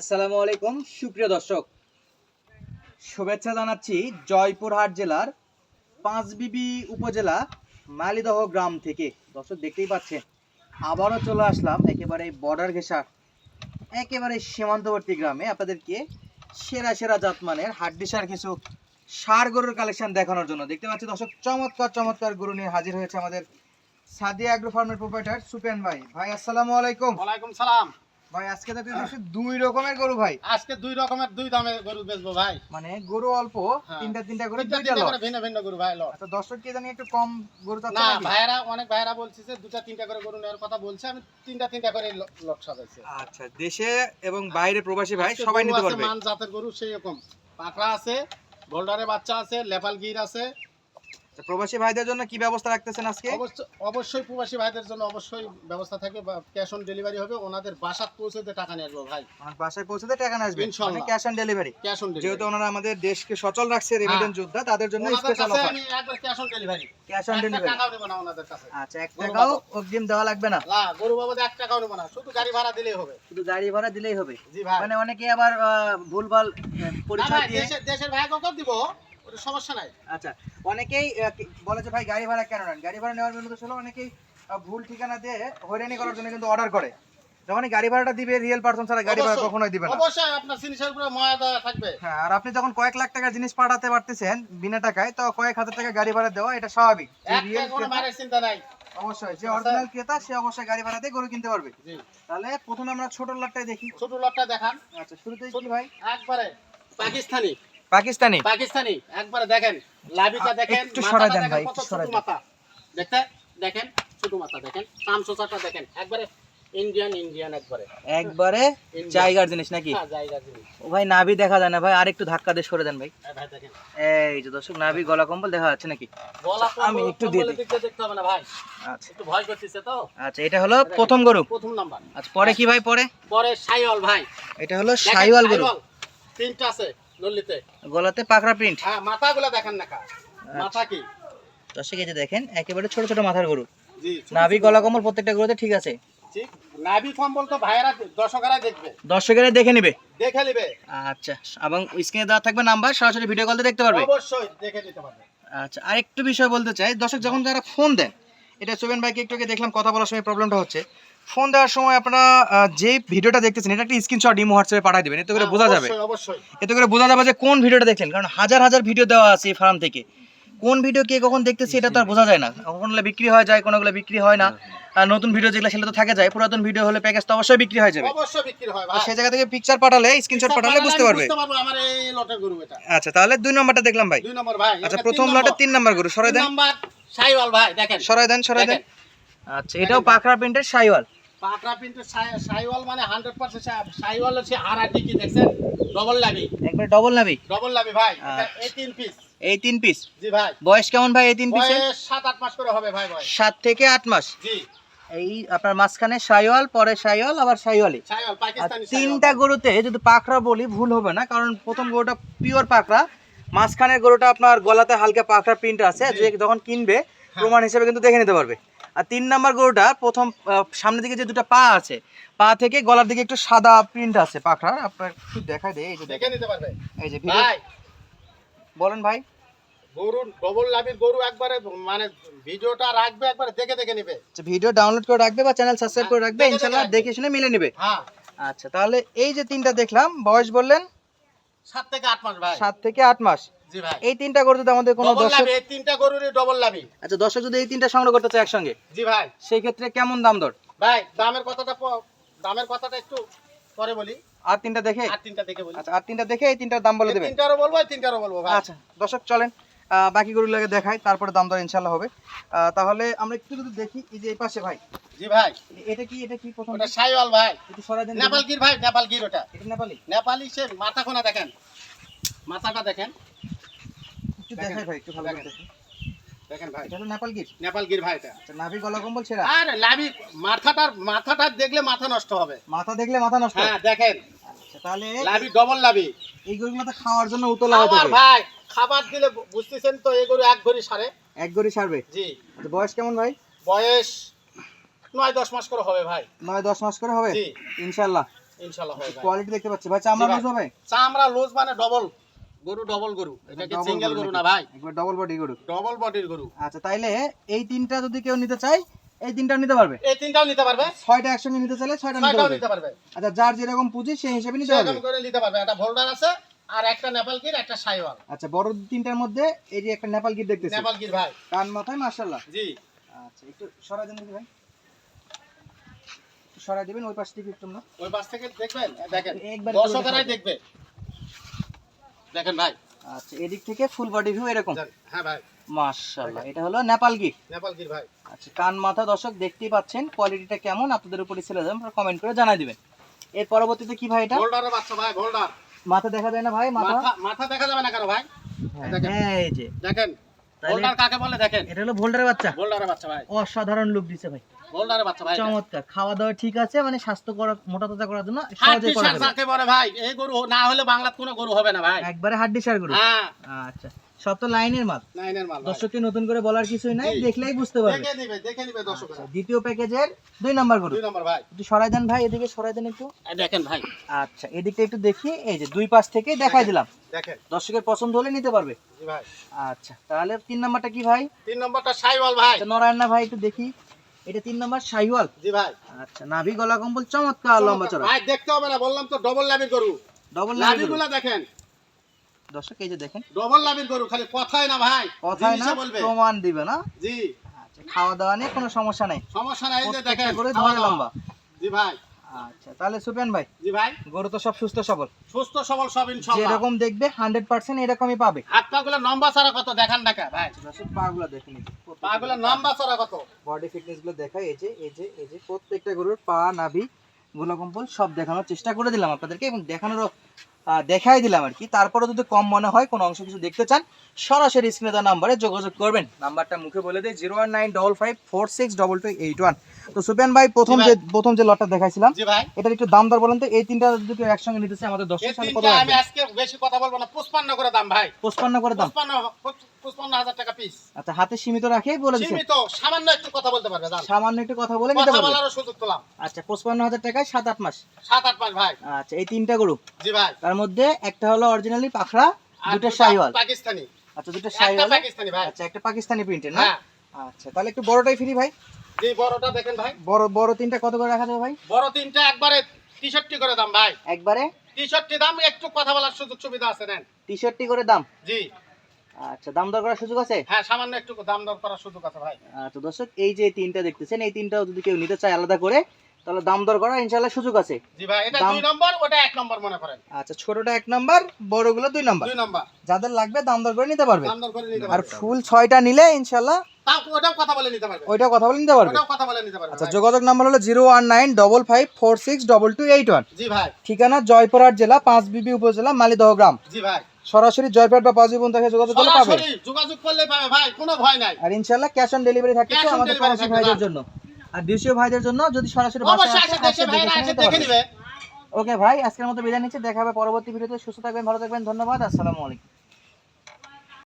আসসালামু আলাইকুম, সুপ্রিয় দর্শক। শুভেচ্ছা জানাচ্ছি জয়পুরহাট জেলার পাঁচবিবি উপজেলা মালিদহ গ্রাম থেকে। দর্শক, দেখতেই পাচ্ছেন, আবারও চলে আসলাম একেবারে বর্ডার ঘেঁষা, একেবারে সীমান্তবর্তী গ্রামে। আপনাদেরকে সেরা সেরা জাতমানের হাড্ডিসার কিছু সার গরুর কালেকশন দেখানোর জন্য। দেখতে পাচ্ছি দর্শক, চমৎকার চমৎকার গরু নিয়ে হাজির হয়েছে আমাদের সাদিয়া অ্যাগ্রো ফার্মের প্রোপাইটার সুপেন ভাই। ভাই, আসসালামু আলাইকুম। ওয়ালাইকুম সালাম। ভাই আজকে তো দেখছি দুই রকমের গরু ভাই। আজকে দুই রকমের দুই দামে গরু বেচবো ভাই। মানে গরু অল্প হ্যাঁ। তিনটা তিনটা করে দুইটা লট ভিন্ন ভিন্ন গরু ভাই আচ্ছা দর্শক কি জানি একটু কম গরু চাচ্ছে না ভাইরা অনেক ভাইরা বলছে যে দুটা তিনটা করে গরু নেওয়ার কথা বলছে আমি তিনটা তিনটা করে ল- লট সাজাইছি। আচ্ছা দেশে এবং বাইরে প্রবাসী ভাই সবাই নিতে পারবে। মান জাতের গরু সেই রকম। পাকড়া আছে বোল্ডারের বাচ্চা আছে লেপাল গির আছে প্রবাসী ভাইদের জন্য কি ব্যবস্থা রাখতেছেন আজকে? অবশ্যই প্রবাসী ভাইদের জন্য অবশ্যই ব্যবস্থা থাকবে ক্যাশ অন ডেলিভারি হবে। ওনাদের বাসাত পৌঁছে দিয়ে টাকা নিয়ে আসব ভাই। বাসায় পৌঁছতে টাকা নিয়ে আসবে? মানে cash on delivery cash on delivery যেহেতু ওনারা আমাদের দেশকে সচল রাখছে রেমিডেন্স যোদ্ধা তাদের জন্য স্পেশাল অফার আমি একবার cash on delivery cash on delivery টাকাও নেব না ওনাদের কাছে। আচ্ছা এক টাকাও অগ্রিম দেওয়া লাগবে না? না গরু বাবদ এক টাকাও নেব না শুধু গাড়ি ভাড়া দিলেই হবে। শুধু গাড়ি ভাড়া দিলেই হবে? জি ভাই। মানে অনেকে আবার ভুলভাল পরিচয় দিয়ে দেশের দেশের ভাই কত দিব? ওটা সমস্যা নাই। আচ্ছা অনেকেই বলে যে ভাই গাড়ি ভাড়া কেন নেন? গাড়ি ভাড়া নেওয়ার জন্য তো ছিল অনেকেই ভুল ঠিকানা দিয়ে হয়রানি করার জন্য কিন্তু অর্ডার করে। যখন গাড়ি ভাড়াটা দিবে রিয়েল পারসন ছাড়া গাড়ি ভাড়া কখনোই দিবে না। অবশ্যই আপনার জিনিসের উপরে মর্যাদা থাকবে। হ্যাঁ আর আপনি যখন কয়েক লাখ টাকার জিনিস পাঠাতে পারতেছেন বিনা টাকায় তো কয়েক হাজার টাকা গাড়ি ভাড়া দেওয়া এটা স্বাভাবিক। কোনো চিন্তা নাই। অবশ্যই যে অরিজিনাল ক্রেতা সে অবশ্যই গাড়ি ভাড়া দিয়ে গরু কিনতে পারবে। তাহলে প্রথমে আমরা ছোট লটটাই দেখি। ছোট লটটা দেখান। আচ্ছা শুরুতেই কি ভাই? একবারে পাকিস্তানি। পাকিস্তানি? পাকিস্তানি। একবারে দেখেন লাভিটা দেখেন একটু সরাই দেন ভাই, একটু দেন। মাথা। দেখতে দেখেন ছোট মাথা দেখেন কাম সোসাটা দেখেন একবারে ইন্ডিয়ান ইন্ডিয়ান একবারে। একবারে জায়গার জিনিস নাকি? হ্যাঁ জায়গা জিনিস। ও ভাই নাভি দেখা যায় না ভাই আর একটু ধাক্কা দিয়ে সরে দেন ভাই। এই ভাই দেখেন। এই যে দর্শক নাভি গলা কম্বল দেখা যাচ্ছে নাকি? গলা আমি একটু দিয়ে দিই। দেখতে হবে না ভাই। আচ্ছা। একটু ভয় করতেছে তো। আচ্ছা এটা হলো প্রথম গরু। প্রথম নাম্বার। আচ্ছা পরে কি ভাই পরে? পরে সাইওয়াল ভাই। এটা হলো সাইওয়াল গরু। তিনটা আছে। গলাতে পাকড়া প্রিন্ট হ্যাঁ মাথাগুলো দেখেন না মাথা কি? দর্শক এই যে দেখেন একেবারে ছোট ছোট মাথার গরু। নাভি গলা কম্বল প্রত্যেকটা গরুতে ঠিক আছে। ঠিক। নাভি কম্বল তো ভাইয়েরা দর্শকেরা দেখবে। দর্শকেরা দেখে নেবে। দেখে নেবে। আচ্ছা এবং স্ক্রিনে দেওয়া থাকবে নাম্বার সরাসরি ভিডিও দেখতে পারবে। অবশ্যই দেখে নিতে পারবে। আচ্ছা আরেকটু বিষয় বলতে চাই দর্শক যখন যারা ফোন দেন এটা সুবেন ভাইকে একটু আগে দেখলাম কথা বলার সময় প্রবলেমটা হচ্ছে। ফোন দেওয়ার সময় আপনারা যে ভিডিওটা দেখতেছেন এটা একটা স্ক্রিনশট ইমো হোয়াটসঅ্যাপে পাঠিয়ে দিবেন। এতে করে হ্যাঁ, বোঝা যাবে। এতে করে বোঝা যাবে যে কোন ভিডিওটা দেখলেন কারণ হাজার হাজার ভিডিও দেওয়া আছে এই ফার্ম থেকে। কোন ভিডিও কে কখন দেখতেছি এটা তো আর বোঝা যায় না। কোনগুলো বিক্রি হয়ে যায় কোনগুলো বিক্রি হয় না। আর নতুন ভিডিও যেগুলো সেগুলো তো থাকে যায়। পুরাতন ভিডিও হলে প্যাকেজ তো অবশ্যই বিক্রি হয়ে যাবে। অবশ্যই বিক্রি হয় সেই জায়গা থেকে পিকচার পাঠালে স্ক্রিনশট পাঠালে বুঝতে পারবে। বুঝতে পারব আমার এই লটের গরু এটা। আচ্ছা তাহলে দুই নম্বরটা দেখলাম ভাই। দুই নম্বর ভাই আচ্ছা প্রথম লটে। তিন নম্বর গরু সরাই দেন। নাম্বার। সাইওয়াল ভাই দেখেন। সরাই দেন সরাই দেন। আচ্ছা এটাও পাখরা প্রিন্টের সাইওয়াল? পাকড়া প্রিন্টের সাইওয়াল মানে হান্ড্রেড পার্সেন্ট সাইওয়াল হচ্ছে হারাটি কি দেখছেন? ডবল লাভি একবার ডবল নাবি ডবল লাভি ভাই আচ্ছা। এই তিন পিস এই তিন পিস জি ভাই। বয়স কেমন ভাই এই তিন পিসে বয়স সাত আট মাস করে হবে ভাই বয়স। সাত থেকে আট মাস? জি। এই আপনার মাঝখানে সাইওয়াল পরে সাইওয়াল আবার সাইওয়ালি তিনটা গরুতে যদি পাকড়া বলি ভুল হবে না কারণ প্রথম গরুটা পিওর পাকড়া। মাঝখানের গরুটা আপনার গলাতে হালকা পাকড়া প্রিন্ট আছে। হ্যাঁ। যে যখন কিনবে প্রমাণ হিসেবে কিন্তু দেখে নিতে পারবে। আর তিন নাম্বার গরুটা প্রথম সামনের দিকে যে দুটো পা আছে পা থেকে গলার দিকে একটু সাদা প্রিন্ট আছে পাকড়ার আপনার একটু দেখাই দেয় এই যে দেখে নিতে পারবে। এই যে বলেন ভাই। গরু ডবল লাভির গরু একবারে মানে ভিডিওটা রাখবে একবারে দেখে দেখে নিবে। আচ্ছা ভিডিও ডাউনলোড করে রাখবে বা চ্যানেল সাবস্ক্রাইব করে রাখবে ইনশাআল্লাহ দেখে শুনে মিলে নেবে। হ্যাঁ। আচ্ছা তাহলে এই যে তিনটা দেখলাম বয়স বললেন সাত থেকে আট মাস ভাই। সাত থেকে আট মাস? জি ভাই। এই তিনটা গরু যদি আমাদের কোনো দর্শক এই তিনটা গরুরই ডবল লাভি। আচ্ছা দর্শক যদি এই তিনটা সংগ্রহ করতে চায় একসঙ্গে? জি ভাই। সেই ক্ষেত্রে কেমন দাম দর? ভাই দামের কথাটা দামের কথাটা একটু পরে বলি। আর তিনটা দেখে? আর তিনটা দেখে বলি। আচ্ছা আর তিনটা দেখে এই তিনটার দাম বলে দেবেন। তিনটারও বলব তিনটারও বলব ভাই। আচ্ছা দর্শক চলেন আহ, বাকি গরুগুলোকে দেখাই তারপরে দাম দর ইনশাল্লাহ হবে। তাহলে আমরা একটু যদি দেখি এই যে এই পাশে ভাই। জি ভাই। এটা কি এটা কি প্রথম? ওটা সাইওয়াল ভাই। একটু সরাই দেন নেপাল গির ভাই নেপাল গির ওটা। এটা নেপালি? নেপালি সে মাথা কোনা দেখেন। মাথাটা দেখেন। একটু দেখাই ভাই একটু ভালো করে দেখেন। দেখেন। ভাই। এটা হলো গির? নেপাল গির ভাই এটা। নাভি গলা কম্বল ছেঁড়া? আরে লাভি মাথাটার মাথাটা দেখলে মাথা নষ্ট হবে। মাথা দেখলে মাথা নষ্ট হ্যাঁ দেখেন। আচ্ছা তাহলে লাভি ডবল লাভি এই গরুগুলো তো খাওয়ার জন্য উতলা থাকে ভাই। খাবার দিলে বুঝতেছেন তো এই গরু এক ঘড়ি সারে। এক গড়ি সারবে? জি। বয়স কেমন ভাই? বয়স নয় দশ মাস করে হবে ভাই। নয় দশ মাস করে হবে? জি। ইনশাল্লাহ। ইনশাআল্লাহ কোয়ালিটি দেখতে পাচ্ছি? ভাই চামড়া লুজ হবে? চামড়া লুজ মানে ডবল গরু ডবল গরু। এটা কি সিঙ্গেল গরু গরু না ভাই? একবার ডবল বডি গরু। ডবল বডির গরু। আচ্ছা তাইলে এই তিনটা যদি কেউ নিতে চায় এই তিনটাও নিতে পারবে? এই তিনটাও নিতে পারবে। ছয়টা একসঙ্গে নিতে চাইলে ছয়টা নিতে পারবে। আচ্ছা যার যেরকম পুঁজি সেই হিসেবে নিতে পারবে? করে নিতে পারবে। একটা ভোল্ডার আছে আর একটা নেপাল গির একটা সাইওয়াল। আচ্ছা বড় তিনটার মধ্যে এই যে একটা নেপাল গিট দেখতেছি। নেপাল গির ভাই। কান মাথায় মাশাআল্লাহ। জি। আচ্ছা একটু দেন ভাই। সরাই দিবেন ওই পাশ থেকে একটু না। ওই পাশ থেকে দেখবেন দেখেন একবার দর্শকেরাই করে দেখবে। দেখেন ভাই। আচ্ছা এদিক থেকে ফুল বডি ভিউ এরকম? হ্যাঁ ভাই। মাশাআল্লাহ এটা হলো নেপাল গিট নেপাল গির ভাই। আচ্ছা কান মাথা দর্শক দেখতেই পাচ্ছেন কোয়ালিটিটা কেমন আপনাদের উপরে ছেড়ে দেবেন কমেন্ট করে জানাই দিবেন। এর পরবর্তীতে কি ভাই এটা? ভোল্ডারের বাচ্চা ভাই ভোল্ডার মাথা দেখা যায় না ভাই মাথা? মাথা দেখা যাবে না কেন ভাই? হ্যাঁ, দেখেন। এই যে। দেখেন ভোল্ডার কাকে বলে দেখেন? এটা হলো ভোল্ডারের বাচ্চা। ভোল্ডারের বাচ্চা ভাই। অসাধারণ লুক দিছে ভাই। ভোল্ডারের বাচ্চা ভাই। চমৎকার। খাওয়া দাওয়া ঠিক আছে মানে স্বাস্থ্য করা মোটা তাজা করার জন্য সহজে করা যাবে। যাকে বলে ভাই? এই গরু না হলে বাংলাত কোনো গরু হবে না ভাই। একবারে হাড্ডি সার গরু। হ্যাঁ। আচ্ছা। সব তো লাইনের মাল। নাইনের মাল দর্শককে নতুন করে বলার কিছুই নাই দেখলেই বুঝতে পারবে। দেখে নিবে দেখে নিবে দর্শকরা। আচ্ছা, দ্বিতীয় প্যাকেজের দুই নাম্বার গরু। দুই নম্বর ভাই। একটু সরাই দেন ভাই এদিকে সরাই দেন একটু। দেখেন ভাই। আচ্ছা এদিকটা একটু দেখি এই যে দুই পাশ থেকে দেখাই দিলাম। দেখেন। দর্শকের পছন্দ হলে নিতে পারবে। জি ভাই। আচ্ছা তাহলে তিন নাম্বারটা কি ভাই? তিন নম্বরটা সাইওয়াল ভাই। আচ্ছা নরায়ণ না ভাই একটু দেখি। এটা তিন নাম্বার শাহিওয়াল জি ভাই। আচ্ছা নাভি গলা কম্বল চমৎকার লম্বা চড়া। ভাই দেখতে হবে না বললাম তো ডবল লাভির গরু। ডবল লাভিগুলো দেখেন। দর্শক এই যে দেখেন। ডবল লাভির গরু খালি কথাই না ভাই কথায় না প্রমাণ দিবে না? জি। আচ্ছা খাওয়া দাওয়া নিয়ে কোনো সমস্যা নাই। সমস্যা নাই এই যে দেখেন ধরে লম্বা। জি ভাই। আচ্ছা তাহলে সুপেন ভাই জি ভাই। গরু তো সব সুস্থ সবল। সুস্থ সবল সব ইনশাআল্লাহ যেরকম দেখবে হান্ড্রেড পার্সেন্ট এরকমই পাবে। হাত পা গুলো লম্বা ছাড়া কত দেখান না কা ভাই? দর্শক পা গুলো দেখে নিন লম্বা ছাড়া কত? বডি ফিটনেসগুলো দেখাই এই যে এই যে এই যে প্রত্যেকটা গরুর পা নাভি গুলো কম্বল সব দেখানোর চেষ্টা করে দিলাম আপনাদেরকে এবং দেখানোরও আহ, দেখাই দিলাম আর কি। তারপরে যদি কম মনে হয় কোনো অংশ কিছু দেখতে চান সরাসরি স্ক্রিনে দেওয়া নাম্বারে যোগাযোগ করবেন। নাম্বারটা মুখে বলে দেয় zero one nine double five four six double two eight one. তো সুপেন ভাই প্রথম যে প্রথম যে লটটা দেখাইছিলাম এটার একটু দাম দর বলেন তো। এই তিনটা যদি কেউ একসঙ্গে নিতেছে আমাদের দশ আমি আজকে বেশি কথা বলব না পুষ্পান্ন করে দাম ভাই। পুষ্পান্ন করে দাম। পুষ্পান্ন পুষ্পান্ন হাজার টাকা পিস আচ্ছা হাতে সীমিত রাখেই বলে দিচ্ছেন সীমিত সামান্য একটু কথা বলতে পারবে দাম সামান্য একটু কথা বলে নিতে পারবে বলারও সুযোগ পেলাম। আচ্ছা পঁচপান্ন হাজার টাকায় সাত আট মাস। সাত আট মাস ভাই। আচ্ছা এই তিনটা গরু জি ভাই। তার মধ্যে একটা হলো অরিজিনালি পাখরা দুটো শাহিওয়াল। পাকিস্তানি। আচ্ছা দুটো শাহিওয়াল। পাকিস্তানি ভাই। আচ্ছা একটা পাকিস্তানি প্রিন্টের না? হ্যাঁ। আচ্ছা তাহলে একটু বড়টাই ফ্রি ভাই। জি বড়টা দেখেন ভাই। বড় বড় তিনটা কত করে রাখা যাবে ভাই? বড় তিনটা একবারে টি-শার্টটি করে দাম ভাই। একবারে? টি-শার্টটি দাম একটু কথা বলার সুযোগ সুবিধা আছে নেন। টি শার্টটি করে দাম? জি। আচ্ছা দাম দর করার সুযোগ আছে? হ্যাঁ সামান্য একটু দাম দর করার সুযোগ আছে ভাই। আচ্ছা দর্শক এই যে তিনটা দেখতেছেন এই তিনটাও যদি কেউ নিতে চায় আলাদা করে তাহলে দাম দর করার ইনশাল্লাহ সুযোগ আছে। জি ভাই এটা নম্বর ওটা এক নম্বর মনে করেন। আচ্ছা ছোটটা এক নাম্বার বড়গুলো দুই নাম্বার। দুই নম্বর। যাদের লাগবে দাম দর করে নিতে পারবে। দাম দর করে নিতে আর ফুল ছয়টা নিলে ইনশাল্লাহ তাও ওটাও কথা বলে নিতে পারবে। কথা বলে নিতে পারবে। ওটাও কথা বলে নিতে পারবে আচ্ছা যোগাযোগ নাম্বার হলো zero one nine double five four six double two eight one. জি ভাই। ঠিকানা জয়পুরহাট জেলা পাঁচ বিবি উপজেলা মালিদহ গ্রাম। জি ভাই। সরাসরি জয়পাট বা পাঁচ বোন থেকে যোগাযোগ করলে পাবে? সরাসরি যোগাযোগ করলে পাবে ভাই কোনো ভয় নাই। আর ইনশাআল্লাহ ক্যাশ অন ডেলিভারি থাকে তো আমাদের পাশে প্রবাসী ভাইদের জন্য। আর দেশীয় ভাইদের জন্য যদি সরাসরি বাসা আসে, দেশে ভাইরা আসে দেখে নেবে। ওকে ভাই আজকের মতো বিদায় নিচ্ছি। দেখা হবে পরবর্তী ভিডিওতে। সুস্থ থাকবেন ভালো থাকবেন। ধন্যবাদ আসসালামু আলাইকুম।